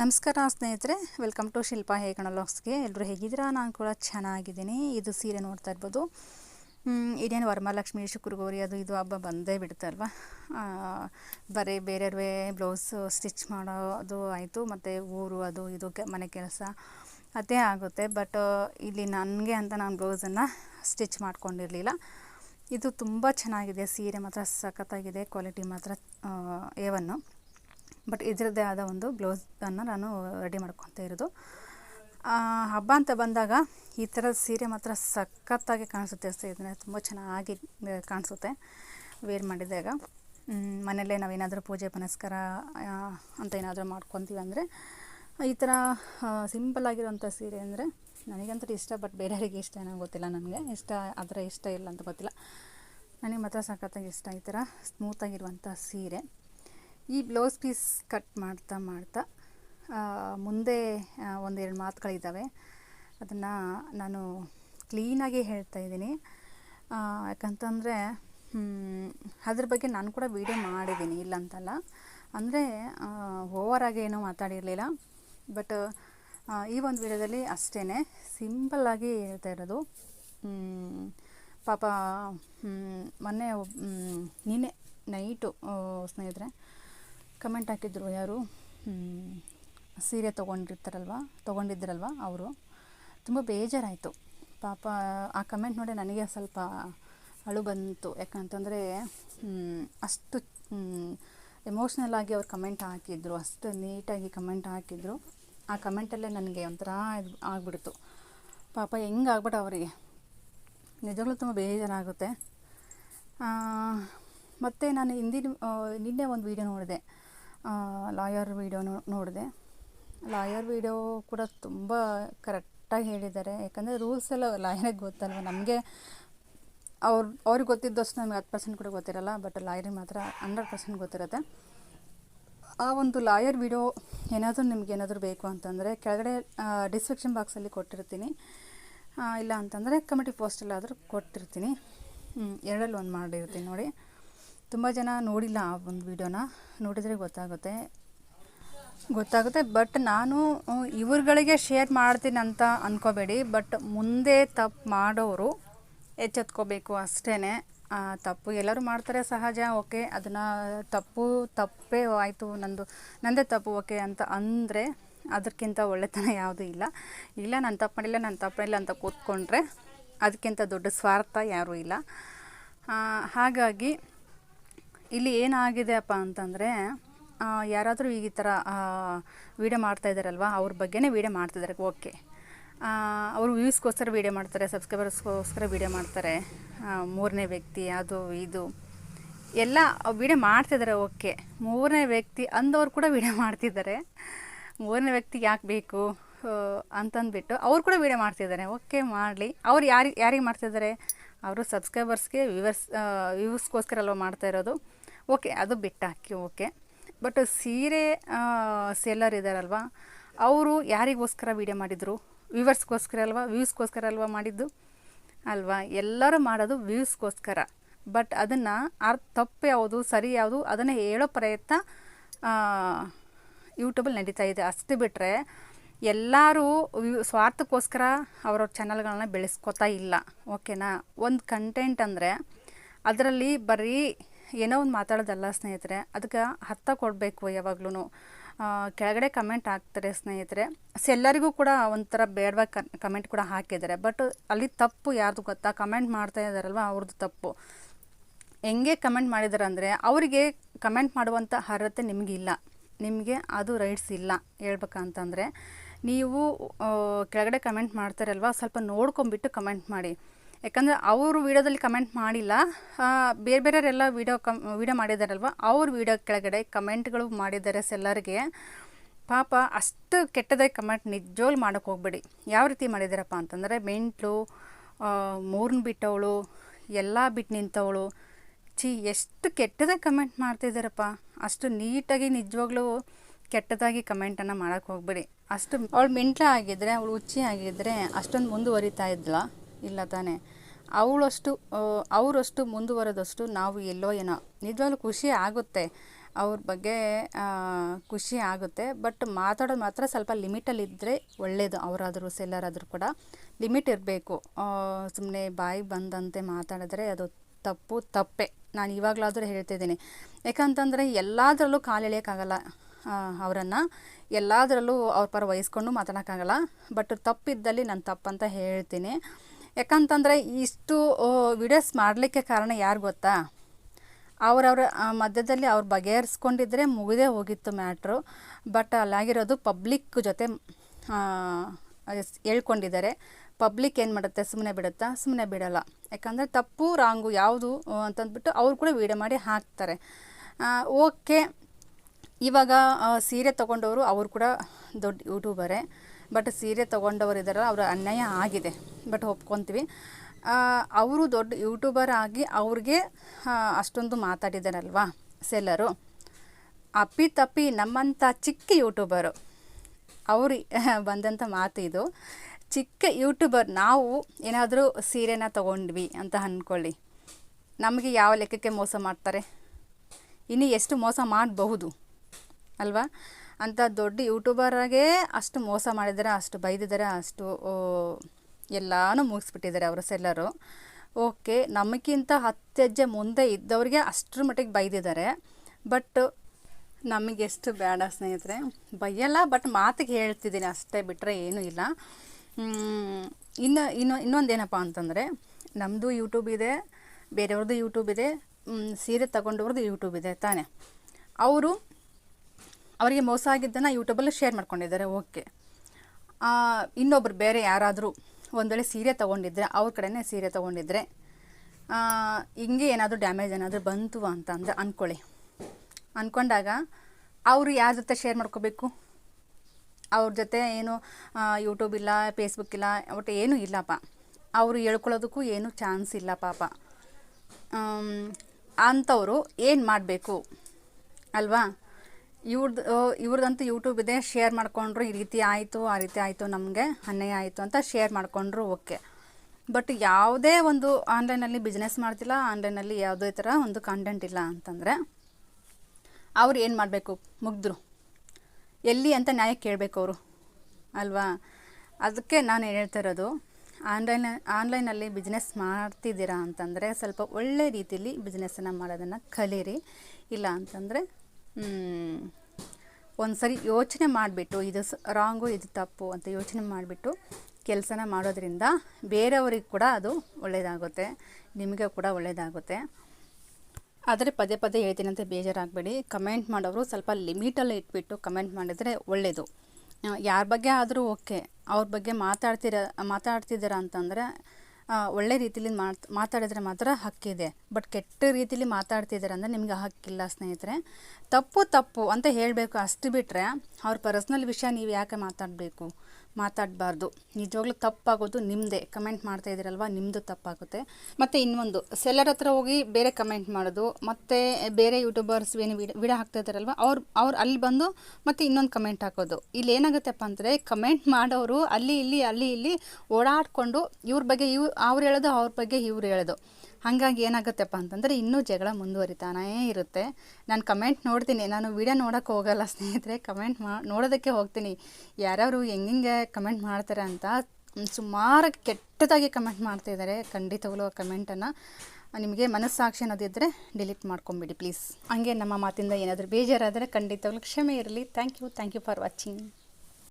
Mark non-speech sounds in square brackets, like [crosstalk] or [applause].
ನಮಸ್ಕಾರ ಸ್ನೇಹಿತರೆ welcome to Shilpa ಹೇಗಣಲಾಗ್ಸ್ಗೆ ಎಲ್ಲರೂ ಹೇಗಿದ್ದೀರಾ? ನಾನು ಕೂಡ ಚೆನ್ನಾಗಿದ್ದೀನಿ. ಇದು ಸೀರೆ ನೋಡ್ತಾ ಇರ್ಬೋದು. ಇದೇನು ವರಮಹಾಲಕ್ಷ್ಮಿ, ಶುಕ್ರಗೌರಿ, ಅದು ಇದು ಹಬ್ಬ ಬಂದೇ ಬಿಡುತ್ತಲ್ವ ಬರೀ ಬೇರೆಯವ್ರೇ ಬ್ಲೌಸ್ ಸ್ಟಿಚ್ ಮಾಡೋದು ಆಯಿತು, ಮತ್ತು ಊರು ಅದು ಇದು ಕೆ, ಮನೆ ಕೆಲಸ ಅದೇ ಆಗುತ್ತೆ. ಬಟ್ ಇಲ್ಲಿ ನನಗೆ ಅಂತ ನಾನು ಬ್ಲೌಸನ್ನು ಸ್ಟಿಚ್ ಮಾಡ್ಕೊಂಡಿರಲಿಲ್ಲ. ಇದು ತುಂಬ ಚೆನ್ನಾಗಿದೆ. ಸೀರೆ ಮಾತ್ರ ಸಖತ್ತಾಗಿದೆ ಕ್ವಾಲಿಟಿ ಮಾತ್ರ ಏವನ್ನು ಬಟ್ ಇದರದ್ದೇ ಆದ ಒಂದು ಬ್ಲೌಸನ್ನು ನಾನು ರೆಡಿ ಮಾಡ್ಕೊತಾ ಇರೋದು. ಹಬ್ಬ ಅಂತ ಬಂದಾಗ ಈ ಥರದ ಸೀರೆ ಮಾತ್ರ ಸಖತ್ತಾಗಿ ಕಾಣಿಸುತ್ತೆ ಇದನ್ನ ತುಂಬ ಚೆನ್ನಾಗಿ ಕಾಣಿಸುತ್ತೆ ವೇರ್ ಮಾಡಿದಾಗ. ಮನೆಯಲ್ಲೇ ನಾವೇನಾದರೂ ಪೂಜೆ, ಪುನಸ್ಕಾರ ಅಂತ ಏನಾದರೂ ಮಾಡ್ಕೊತೀವಿ ಅಂದರೆ, ಈ ಥರ ಸಿಂಪಲ್ ಆಗಿರೋಂಥ ಸೀರೆ ಅಂದರೆ ನನಗಂತೂ ಇಷ್ಟ, ಬಟ್ ಬೇರೆಯವರಿಗೆ ಇಷ್ಟ ಏನೋ ಗೊತ್ತಿಲ್ಲ ನನಗೆ. ಇಷ್ಟ ಥರ ಇಷ್ಟ ಇಲ್ಲ ಅಂತ ಗೊತ್ತಿಲ್ಲ. ನನಗೆ ಮಾತ್ರ ಸಖತ್ತಾಗಿ ಇಷ್ಟ ಈ ಥರ ಸ್ಮೂತಾಗಿರುವಂಥ ಸೀರೆ. ಈ ಬ್ಲೌಸ್ ಪೀಸ್ ಕಟ್ ಮಾಡ್ತಾ ಮಾಡ್ತಾ ಮುಂದೆ ಒಂದೆರಡು ಮಾತುಗಳಿದ್ದಾವೆ. ಅದನ್ನು ನಾನು ಕ್ಲೀನಾಗಿ ಹೇಳ್ತಾ ಇದ್ದೀನಿ. ಯಾಕಂತಂದರೆ ಅದ್ರ ಬಗ್ಗೆ ನಾನು ಕೂಡ ವೀಡಿಯೋ ಮಾಡಿದ್ದೀನಿ, ಇಲ್ಲ ಅಂತಲ್ಲ. ಅಂದರೆ ಓವರಾಗಿ ಏನೂ ಮಾತಾಡಿರಲಿಲ್ಲ. ಬಟ್ ಈ ಒಂದು ವಿಡಿಯೋದಲ್ಲಿ ಅಷ್ಟೇ ಸಿಂಪಲ್ಲಾಗಿ ಹೇಳ್ತಾ ಇರೋದು. ಪಾಪ ಮೊನ್ನೆ ನಿನ್ನೆ ನೈಟು ಸ್ನೇಹಿತರೆ ಕಮೆಂಟ್ ಹಾಕಿದ್ರು ಯಾರು? ಸೀರೆ ತೊಗೊಂಡಿರ್ತಾರಲ್ವ? ತೊಗೊಂಡಿದ್ರಲ್ವ ಅವರು? ತುಂಬ ಬೇಜಾರಾಯಿತು. ಪಾಪ, ಆ ಕಮೆಂಟ್ ನೋಡಿ ನನಗೆ ಸ್ವಲ್ಪ ಅಳು ಬಂತು. ಯಾಕಂತಂದರೆ ಅಷ್ಟು ಎಮೋಷ್ನಲ್ ಆಗಿ ಅವ್ರು ಕಮೆಂಟ್ ಹಾಕಿದ್ರು. ಅಷ್ಟು ನೀಟಾಗಿ ಕಮೆಂಟ್ ಹಾಕಿದ್ರು. ಆ ಕಮೆಂಟಲ್ಲೇ ನನಗೆ ಒಂಥರ ಇದು ಆಗಿಬಿಡ್ತು. ಪಾಪ, ಹೆಂಗೆ ಆಗ್ಬಿಟ್ಟು ಅವರಿಗೆ? ನಿಜವಾಗ್ಲೂ ತುಂಬ ಬೇಜಾರಾಗುತ್ತೆ. ಮತ್ತು ನಾನು ಹಿಂದಿನ ನಿನ್ನೆ ಒಂದು ವೀಡಿಯೋ ನೋಡಿದೆ. ಲಾಯರ್ ವೀಡಿಯೋ ನೋಡಿದೆ. ಲಾಯರ್ ವೀಡಿಯೋ ಕೂಡ ತುಂಬ ಕರೆಕ್ಟಾಗಿ ಹೇಳಿದ್ದಾರೆ. ಯಾಕಂದರೆ ರೂಲ್ಸ್ ಎಲ್ಲ ಲಾಯರಿಗೆ ಗೊತ್ತಲ್ವ? ನಮಗೆ ಅವ್ರು, ಅವ್ರಿಗೆ ಗೊತ್ತಿದ್ದಷ್ಟು ನಮಗೆ ಹತ್ತು ಪರ್ಸೆಂಟ್ ಕೂಡ ಗೊತ್ತಿರಲ್ಲ, ಬಟ್ ಲಾಯರಿಗೆ ಮಾತ್ರ ಹಂಡ್ರೆಡ್ ಪರ್ಸೆಂಟ್ ಗೊತ್ತಿರುತ್ತೆ. ಆ ಒಂದು ಲಾಯರ್ ವಿಡಿಯೋ ಏನಾದರೂ ನಿಮ್ಗೆ ಏನಾದರೂ ಬೇಕು ಅಂತಂದರೆ ಕೆಳಗಡೆ ಡಿಸ್ಕ್ರಿಪ್ಷನ್ ಬಾಕ್ಸಲ್ಲಿ ಕೊಟ್ಟಿರ್ತೀನಿ. ಇಲ್ಲ ಅಂತಂದರೆ ಕಮಿಟಿ ಪೋಸ್ಟಲ್ಲಾದರೂ ಕೊಟ್ಟಿರ್ತೀನಿ. ಎರಡಲ್ಲಿ ಒಂದು ಮಾಡಿರ್ತೀನಿ ನೋಡಿ. ತುಂಬ ಜನ ನೋಡಿಲ್ಲ ಆ ಒಂದು ವಿಡಿಯೋನ. ನೋಡಿದರೆ ಗೊತ್ತಾಗುತ್ತೆ. ಗೊತ್ತಾಗುತ್ತೆ ಬಟ್ ನಾನು ಇವ್ರುಗಳಿಗೆ ಶೇರ್ ಮಾಡ್ತೀನಿ ಅಂತ ಅಂದ್ಕೋಬೇಡಿ ಬಟ್ ಮುಂದೆ ತಪ್ಪು ಮಾಡೋರು ಎಚ್ಚೆತ್ಕೋಬೇಕು ಅಷ್ಟೇ ತಪ್ಪು ಎಲ್ಲರೂ ಮಾಡ್ತಾರೆ ಸಹಜ ಓಕೆ ಅದನ್ನು ತಪ್ಪು, ತಪ್ಪೇ ಆಯಿತು, ನಂದು, ನಂದೇ ತಪ್ಪು ಓಕೆ ಅಂತ ಅಂದರೆ ಅದಕ್ಕಿಂತ ಒಳ್ಳೆತನ ಯಾವುದೂ ಇಲ್ಲ. ಇಲ್ಲ, ನಾನು ತಪ್ಪು ಮಾಡಿಲ್ಲ, ನಾನು ತಪ್ಪು ಮಾಡಿಲ್ಲ ಅಂತ ಕೂತ್ಕೊಂಡ್ರೆ ಅದಕ್ಕಿಂತ ದೊಡ್ಡ ಸ್ವಾರ್ಥ ಯಾರೂ ಇಲ್ಲ. ಹಾಗಾಗಿ ಇಲ್ಲಿ ಏನಾಗಿದೆ ಅಪ್ಪ ಅಂತಂದರೆ ಯಾರಾದರೂ ಈ ಥರ ವೀಡಿಯೋ ಮಾಡ್ತಾ ಇದ್ದಾರಲ್ವ ಅವ್ರ ಬಗ್ಗೆನೇ ವೀಡಿಯೋ ಮಾಡ್ತಿದ್ದಾರೆ ಓಕೆ ಅವರು ವ್ಯೂಸ್ಗೋಸ್ಕರ ವೀಡಿಯೋ ಮಾಡ್ತಾರೆ ಸಬ್ಸ್ಕ್ರೈಬರ್ಸ್ಗೋಸ್ಕರ ವೀಡಿಯೋ ಮಾಡ್ತಾರೆ. ಮೂರನೇ ವ್ಯಕ್ತಿ ಅದು, ಇದು. ಎಲ್ಲ ವೀಡಿಯೋ ಮಾಡ್ತಿದ್ದಾರೆ ಓಕೆ ಮೂರನೇ ವ್ಯಕ್ತಿ ಅಂದವ್ರು ಕೂಡ ವೀಡಿಯೋ ಮಾಡ್ತಿದ್ದಾರೆ. ಮೂರನೇ ವ್ಯಕ್ತಿಗೆ ಯಾಕೆ ಬೇಕು ಅಂತಂದ್ಬಿಟ್ಟು ಅವ್ರು ಕೂಡ ವೀಡಿಯೋ ಮಾಡ್ತಿದ್ದಾರೆ. ಓಕೆ ಮಾಡಲಿ. ಅವ್ರು ಯಾರಿಗೆ ಯಾರಿಗೆ ಮಾಡ್ತಿದ್ದಾರೆ? ಅವರು ಸಬ್ಸ್ಕ್ರೈಬರ್ಸ್ಗೆ ವ್ಯೂವರ್ಸ್ ವ್ಯೂವ್ಸ್ಗೋಸ್ಕರ ಅಲ್ವ ಮಾಡ್ತಾ ಇರೋದು? ಓಕೆ, ಅದು ಬಿಟ್ಟಾಕಿ, ಓಕೆ. ಬಟ್ ಸೀರೆ ಸೆಲ್ಲರ್ ಇದ್ದಾರಲ್ವ ಅವರು ಯಾರಿಗೋಸ್ಕರ ವೀಡಿಯೋ ಮಾಡಿದರು? ವ್ಯೂವರ್ಸ್ಗೋಸ್ಕರ ಅಲ್ವಾ, ವ್ಯೂಸ್ಗೋಸ್ಕರ ಅಲ್ವಾ ಮಾಡಿದ್ದು? ಅಲ್ವಾ, ಎಲ್ಲರೂ ಮಾಡೋದು ವ್ಯೂಸ್ಗೋಸ್ಕರ. ಬಟ್ ಅದನ್ನು ಅರ್, ತಪ್ಪು ಯಾವುದು, ಸರಿ ಯಾವುದು, ಅದನ್ನು ಹೇಳೋ ಪ್ರಯತ್ನ ಯೂಟ್ಯೂಬಲ್ಲಿ ನಡೀತಾ ಇದೆ. ಅಷ್ಟು ಬಿಟ್ಟರೆ ಎಲ್ಲರೂ ಸ್ವಾರ್ಥಕ್ಕೋಸ್ಕರ ಅವ್ರವ್ರ ಚಾನಲ್ಗಳನ್ನ ಬೆಳೆಸ್ಕೊತಾ ಇಲ್ಲ, ಓಕೆನಾ? ಒಂದು ಕಂಟೆಂಟ್ ಅಂದರೆ ಅದರಲ್ಲಿ ಬರೀ ಏನೋ ಒಂದು ಮಾತಾಡೋದಲ್ಲ ಸ್ನೇಹಿತರೆ ಅದಕ್ಕೆ ಹತ್ತ ಕೊಡಬೇಕು ಯಾವಾಗ್ಲೂ ಕೆಳಗಡೆ ಕಮೆಂಟ್ ಹಾಕ್ತಾರೆ ಸ್ನೇಹಿತರೆ. ಎಲ್ಲರಿಗೂ ಕೂಡ ಒಂಥರ ಬೇಡವಾಗಿ ಕಮೆಂಟ್ ಕೂಡ ಹಾಕಿದ್ದಾರೆ. ಬಟ್ ಅಲ್ಲಿ ತಪ್ಪು ಯಾರ್ದು ಗೊತ್ತಾ? ಕಮೆಂಟ್ ಮಾಡ್ತಾ ಇದ್ದಾರಲ್ವ ಅವ್ರದ್ದು ತಪ್ಪು. ಹೆಂಗೆ ಕಮೆಂಟ್ ಮಾಡಿದ್ದಾರೆ ಅಂದರೆ ಅವರಿಗೆ ಕಮೆಂಟ್ ಮಾಡುವಂಥ ಅರ್ಹತೆ ನಿಮಗಿಲ್ಲ. ನಿಮಗೆ ಅದು ರೈಟ್ಸ್ ಇಲ್ಲ ಹೇಳ್ಬೇಕಂತಂದರೆ. ನೀವು ಕೆಳಗಡೆ ಕಮೆಂಟ್ ಮಾಡ್ತಾರಲ್ವ, ಸ್ವಲ್ಪ ನೋಡ್ಕೊಂಬಿಟ್ಟು ಕಮೆಂಟ್ ಮಾಡಿ. ಯಾಕಂದರೆ ಅವರು ವೀಡಿಯೋದಲ್ಲಿ ಕಮೆಂಟ್ ಮಾಡಿಲ್ಲ ಬೇರೆ ಬೇರೆಯವರೆಲ್ಲ ವೀಡಿಯೋ ಕಮ್, ವೀಡಿಯೋ ಮಾಡಿದಾರಲ್ವ, ಅವ್ರ ವೀಡಿಯೋ ಕೆಳಗಡೆ ಕಮೆಂಟ್ಗಳು ಮಾಡಿದ್ದಾರೆ ಸೆಲ್ಲರ್ಗೆ. ಪಾಪ ಅಷ್ಟು ಕೆಟ್ಟದಾಗಿ ಕಮೆಂಟ್ ನಿಜವಾಗ್ಲು ಮಾಡೋಕ್ಕೆ ಹೋಗ್ಬೇಡಿ. ಯಾವ ರೀತಿ ಮಾಡಿದಾರಪ್ಪ ಅಂತಂದರೆ, ಮೆಂಟ್ಲು ಮೂರನ್ನ ಬಿಟ್ಟವಳು, ಎಲ್ಲ ಬಿಟ್ಟು ನಿಂತವಳು. ಚಿ ಎಷ್ಟು ಕೆಟ್ಟದಾಗಿ ಕಮೆಂಟ್ ಮಾಡ್ತಿದ್ದಾರಪ್ಪ ಅಷ್ಟು ನೀಟಾಗಿ ನಿಜವಾಗ್ಲೂ ಕೆಟ್ಟದಾಗಿ ಕಮೆಂಟನ್ನು ಮಾಡೋಕ್ಕೆ ಹೋಗ್ಬೇಡಿ. ಅಷ್ಟು ಅವಳು ಮೆಂಟ್ಲ ಆಗಿದ್ದರೆ ಅವಳು ಹುಚ್ಚಿ ಆಗಿದ್ದರೆ ಅಷ್ಟೊಂದು ಮುಂದುವರಿತಾ ಇದ್ಲ. ಇಲ್ಲ ತಾನೇ. ಅವಳಷ್ಟು ಅವರಷ್ಟು ಮುಂದುವರೆದಷ್ಟು ನಾವು ಎಲ್ಲೋ ಏನೋ. ನಿಜವಾಗ್ಲೂ ಖುಷಿ ಆಗುತ್ತೆ. ಅವ್ರ ಬಗ್ಗೆ ಖುಷಿ ಆಗುತ್ತೆ. ಬಟ್ ಮಾತಾಡೋದು ಮಾತ್ರ ಸ್ವಲ್ಪ ಲಿಮಿಟಲ್ಲಿದ್ದರೆ ಒಳ್ಳೆಯದು ಅವರಾದರೂ ಸೆಲ್ಲರಾದರೂ ಕೂಡ ಲಿಮಿಟ್ ಇರಬೇಕು. ಸುಮ್ಮನೆ ಬಾಯಿ ಬಂದಂತೆ ಮಾತಾಡಿದ್ರೆ ಅದು ತಪ್ಪು, ತಪ್ಪೆ. ನಾನು ಇವಾಗಲಾದರೂ ಹೇಳ್ತಿದ್ದೀನಿ. ಯಾಕಂತಂದರೆ ಎಲ್ಲದರಲ್ಲೂ ಕಾಲು ಎಳೆಯೋಕ್ಕಾಗಲ್ಲ ಅವರನ್ನು ಎಲ್ಲದರಲ್ಲೂ ಅವ್ರ ಪರ ವಹಿಸ್ಕೊಂಡು ಮಾತಾಡೋಕ್ಕಾಗಲ್ಲ. ಬಟ್ ತಪ್ಪಿದ್ದಲ್ಲಿ ನಾನು ತಪ್ಪಂತ ಹೇಳ್ತೀನಿ. ಯಾಕಂತಂದರೆ ಇಷ್ಟು ವಿಡಿಯೋಸ್ ಮಾಡಲಿಕ್ಕೆ ಕಾರಣ ಯಾರು ಗೊತ್ತಾ? ಅವರವ್ರ ಮಧ್ಯದಲ್ಲಿ ಅವ್ರು ಬಗೆಹರಿಸ್ಕೊಂಡಿದ್ರೆ ಮುಗಿದೇ ಹೋಗಿತ್ತು ಮ್ಯಾಟ್ರು. ಬಟ್ ಅಲ್ಲಾಗಿರೋದು ಪಬ್ಲಿಕ್ ಜೊತೆ ಹೇಳ್ಕೊಂಡಿದ್ದಾರೆ. ಪಬ್ಲಿಕ್ ಏನು ಮಾಡುತ್ತೆ? ಸುಮ್ಮನೆ ಬಿಡುತ್ತಾ? ಸುಮ್ಮನೆ ಬಿಡೋಲ್ಲ. ಯಾಕಂದರೆ ತಪ್ಪು ರಾಂಗು ಯಾವುದು ಅಂತಂದ್ಬಿಟ್ಟು ಅವ್ರು ಕೂಡ ವೀಡಿಯೋ ಮಾಡಿ ಹಾಕ್ತಾರೆ. ಓಕೆ ಇವಾಗ ಸೀರೆ ತೊಗೊಂಡವರು ಅವರು ಕೂಡ ದೊಡ್ಡ ಯೂಟ್ಯೂಬರೇ. ಬಟ್ ಸೀರೆ ತೊಗೊಂಡವರು ಇದ್ದಾರಲ್ಲ ಅವರ ಅನ್ಯಾಯ ಆಗಿದೆ. ಬಟ್ ಒಪ್ಕೊತೀವಿ. ಅವರು ದೊಡ್ಡ ಯೂಟ್ಯೂಬರ್ ಆಗಿ ಅವ್ರಿಗೆ ಅಷ್ಟೊಂದು ಮಾತಾಡಿದಾರಲ್ವಾ, ಸೆಲ್ಲರು. ಅಪ್ಪಿ ತಪ್ಪಿ ನಮ್ಮಂಥ ಚಿಕ್ಕ ಯೂಟ್ಯೂಬರು. ಅವರು [laughs] ಬಂದಂಥ ಮಾತು ಇದು. ಚಿಕ್ಕ ಯೂಟ್ಯೂಬರ್ ನಾವು ಏನಾದರೂ ಸೀರೆನ ತೊಗೊಂಡ್ವಿ ಅಂತ ಅಂದ್ಕೊಳ್ಳಿ ನಮಗೆ ಯಾವ ಲೆಕ್ಕಕ್ಕೆ ಮೋಸ ಮಾಡ್ತಾರೆ? ಇನ್ನು ಎಷ್ಟು ಮೋಸ ಮಾಡಬಹುದು? ಅಲ್ವಾ? ಅಂಥ ದೊಡ್ಡ ಯೂಟ್ಯೂಬರಾಗೇ ಅಷ್ಟು ಮೋಸ ಮಾಡಿದ್ದಾರೆ ಅಷ್ಟು ಬೈದಿದ್ದಾರೆ ಅಷ್ಟು ಎಲ್ಲಾನು ಮುಗಿಸ್ಬಿಟ್ಟಿದ್ದಾರೆ ಅವರು ಸೆಲ್ಲರು. ಓಕೆ, ನಮಗಿಂತ ಹತ್ತು ಹೆಜ್ಜೆ ಮುಂದೆ ಇದ್ದವ್ರಿಗೆ ಅಷ್ಟರ ಮಟ್ಟಿಗೆ ಬೈದಿದ್ದಾರೆ ಬಟ್ ನಮಗೆಷ್ಟು ಬೇಡ ಸ್ನೇಹಿತರೆ. ಬೈಯಲ್ಲ, ಬಟ್ ಮಾತಿಗೆ ಹೇಳ್ತಿದ್ದೀನಿ ಅಷ್ಟೇ ಬಿಟ್ಟರೆ ಏನೂ ಇಲ್ಲ. ಇನ್ನು ಇನ್ನು ಇನ್ನೊಂದು ಇನ್ನೊಂದೇನಪ್ಪ ಅಂತಂದರೆ ನಮ್ಮದು ಯೂಟ್ಯೂಬ್ ಇದೆ, ಬೇರೆಯವ್ರದ್ದು ಯೂಟ್ಯೂಬ್ ಇದೆ ಸೀರೆ ತಗೊಂಡವ್ರದ್ದು ಯೂಟ್ಯೂಬ್ ಇದೆ ತಾನೇ. ಅವರು ಅವರಿಗೆ ಮೋಸ ಆಗಿದ್ದನ್ನು ಯೂಟ್ಯೂಬಲ್ಲಿ ಶೇರ್ ಮಾಡ್ಕೊಂಡಿದ್ದಾರೆ, ಓಕೆ. ಇನ್ನೊಬ್ರು ಬೇರೆ ಯಾರಾದರೂ ಒಂದು ವೇಳೆ ಸೀರೆ ತೊಗೊಂಡಿದ್ರೆ, ಅವ್ರ ಕಡೆನೇ ಸೀರೆ ತೊಗೊಂಡಿದ್ರೆ ಹಿಂಗೆ ಏನಾದರೂ ಡ್ಯಾಮೇಜ್ ಏನಾದರೂ ಬಂತು ಅಂತ ಅಂದರೆ ಅಂದ್ಕೊಳ್ಳಿ ಅಂದ್ಕೊಂಡಾಗ ಅವರು ಯಾರ ಜೊತೆ ಶೇರ್ ಮಾಡ್ಕೋಬೇಕು? ಅವ್ರ ಜೊತೆ ಏನು ಯೂಟ್ಯೂಬ್ ಇಲ್ಲ ಫೇಸ್ಬುಕ್ ಇಲ್ಲ, ಒಟ್ಟು ಏನೂ ಇಲ್ಲಪ್ಪ ಅವರು ಹೇಳ್ಕೊಳ್ಳೋದಕ್ಕೂ ಏನು ಚಾನ್ಸ್ ಇಲ್ಲ ಪಾಪ. ಅಂಥವರು ಏನು ಮಾಡಬೇಕು? ಅಲ್ವಾ? ಇವ್ರದ್ದು ಇವ್ರದ್ದಂತೂ ಯೂಟ್ಯೂಬ್ ಇದೆ ಶೇರ್ ಮಾಡಿಕೊಂಡ್ರು ಈ ರೀತಿ ಆಯಿತು, ಆ ರೀತಿ ಆಯಿತು ನಮಗೆ ಅನ್ಯಾಯ ಆಯಿತು ಅಂತ ಶೇರ್ ಮಾಡಿಕೊಂಡ್ರು ಓಕೆ ಬಟ್ ಯಾವುದೇ ಒಂದು ಆನ್ಲೈನಲ್ಲಿ ಬಿಸ್ನೆಸ್ ಮಾಡ್ತಿಲ್ಲ ಆನ್ಲೈನಲ್ಲಿ ಯಾವುದೇ ಥರ ಒಂದು ಕಂಟೆಂಟ್ ಇಲ್ಲ ಅಂತಂದರೆ, ಅವ್ರು ಏನು ಮಾಡಬೇಕು? ಮುಗ್ದ್ರು. ಎಲ್ಲಿ ಅಂತ ನ್ಯಾಯ ಕೇಳಬೇಕು ಅವರು, ಅಲ್ವಾ? ಅದಕ್ಕೆ ನಾನು ಹೇಳ್ತಾ ಇರೋದು ಆನ್ಲೈನ್ ಆನ್ಲೈನಲ್ಲಿ ಬಿಸ್ನೆಸ್ ಮಾಡ್ತಿದ್ದೀರಾ ಅಂತಂದರೆ ಸ್ವಲ್ಪ ಒಳ್ಳೆ ರೀತಿಯಲ್ಲಿ ಬಿಸ್ನೆಸ್ಸನ್ನು ಮಾಡೋದನ್ನು ಕಲೀರಿ. ಇಲ್ಲ ಅಂತಂದರೆ ಒಂದು ಸರಿ ಯೋಚನೆ ಮಾಡಿಬಿಟ್ಟು, ಇದು ಸ್ ರಾಂಗು ಇದು ತಪ್ಪು ಅಂತ ಯೋಚನೆ ಮಾಡಿಬಿಟ್ಟು ಕೆಲಸನ ಮಾಡೋದ್ರಿಂದ ಬೇರೆಯವ್ರಿಗೆ ಕೂಡ ಅದು ಒಳ್ಳೆಯದಾಗುತ್ತೆ ನಿಮಗೆ ಕೂಡ ಒಳ್ಳೆಯದಾಗುತ್ತೆ ಆದರೆ ಪದೇ ಪದೇ ಹೇಳ್ತೀನಿ ಅಂತ ಬೇಜಾರಾಗಬೇಡಿ. ಕಮೆಂಟ್ ಮಾಡೋರು ಸ್ವಲ್ಪ ಲಿಮಿಟಲ್ಲಿ ಇಟ್ಬಿಟ್ಟು ಕಮೆಂಟ್ ಮಾಡಿದರೆ ಒಳ್ಳೆಯದು ಯಾರ ಬಗ್ಗೆ ಆದರೂ ಓಕೆ. ಅವ್ರ ಬಗ್ಗೆ ಮಾತಾಡ್ತೀರ, ಮಾತಾಡ್ತಿದ್ದೀರ ಅಂತಂದರೆ ಒಳ್ಳೆ ರೀತಿಲಿ ಮಾತು, ಮಾತಾಡಿದ್ರೆ ಮಾತ್ರ ಹಕ್ಕಿದೆ. ಬಟ್ ಕೆಟ್ಟ ರೀತಿಲಿ ಮಾತಾಡ್ತಿದ್ದಾರೆ ಅಂದರೆ ನಿಮಗೆ ಹಕ್ಕಿಲ್ಲ ಸ್ನೇಹಿತರೆ. ತಪ್ಪು ತಪ್ಪು ಅಂತ ಹೇಳಬೇಕು ಅಷ್ಟು ಬಿಟ್ಟರೆ ಅವ್ರ ಪರ್ಸ್ನಲ್ ವಿಷಯ ನೀವು ಯಾಕೆ ಮಾತಾಡಬೇಕು? ಮಾತಾಡಬಾರ್ದು. ನಿಜವಾಗ್ಲೂ ತಪ್ಪಾಗೋದು ನಿಮ್ಮದೇ ಕಮೆಂಟ್ ಮಾಡ್ತಾ ಇದ್ದೀರಲ್ವ? ನಿಮ್ಮದು ತಪ್ಪಾಗುತ್ತೆ. ಮತ್ತು ಇನ್ನೊಂದು. ಸೆಲ್ಲರ್ ಹತ್ರ ಹೋಗಿ ಬೇರೆ ಕಮೆಂಟ್ ಮಾಡೋದು, ಮತ್ತು ಬೇರೆ ಯೂಟ್ಯೂಬರ್ಸ್ ಏನು ವಿಡಿಯೋ ವಿಡ ಹಾಕ್ತಾ ಇದ್ದಾರಲ್ವ? ಅವ್ರು ಅವ್ರು ಅಲ್ಲಿ ಬಂದು ಮತ್ತು ಇನ್ನೊಂದು ಕಮೆಂಟ್ ಹಾಕೋದು. ಇಲ್ಲಿ ಏನಾಗುತ್ತಪ್ಪ ಅಂದರೆ ಕಮೆಂಟ್ ಮಾಡೋರು ಅಲ್ಲಿ, ಇಲ್ಲಿ ಅಲ್ಲಿ, ಇಲ್ಲಿ ಓಡಾಡಿಕೊಂಡು ಇವ್ರ ಬಗ್ಗೆ ಇವ್ರು, ಅವ್ರು ಹೇಳೋದು, ಅವ್ರ ಬಗ್ಗೆ ಇವ್ರು ಹೇಳೋದು. ಹಾಗಾಗಿ ಏನಾಗುತ್ತಪ್ಪ ಅಂತಂದರೆ ಇನ್ನೂ ಜಗಳ ಮುಂದುವರಿತಾನೇ ಇರುತ್ತೆ. ನಾನು ಕಮೆಂಟ್ ನೋಡ್ತೀನಿ. ನಾನು ವಿಡಿಯೋ ನೋಡೋಕ್ಕೆ ಹೋಗಲ್ಲ ಸ್ನೇಹಿತರೆ. ಕಮೆಂಟ್ ಮಾ ನೋಡೋದಕ್ಕೆ ಹೋಗ್ತೀನಿ. ಯಾರ್ಯಾರು ಹೆಂಗೆ ಕಮೆಂಟ್ ಮಾಡ್ತಾರೆ ಅಂತ ಸುಮಾರು ಕೆಟ್ಟದಾಗಿ ಕಮೆಂಟ್ ಮಾಡ್ತಿದ್ದಾರೆ ಖಂಡಿತವಾಗ್ಲೂ ಆ ಕಮೆಂಟನ್ನು ನಿಮಗೆ ಮನಸ್ಸಾಕ್ಷಿ ಅನ್ನೋದಿದ್ದರೆ ಡಿಲೀಟ್ ಮಾಡ್ಕೊಂಬಿಡಿ ಪ್ಲೀಸ್ ಹಂಗೆ ನಮ್ಮ ಮಾತಿಂದ ಏನಾದರೂ ಬೇಜಾರಾದರೆ ಖಂಡಿತವಾಗ್ಲೂ ಕ್ಷಮೆ ಇರಲಿ. Thank you thank you for watching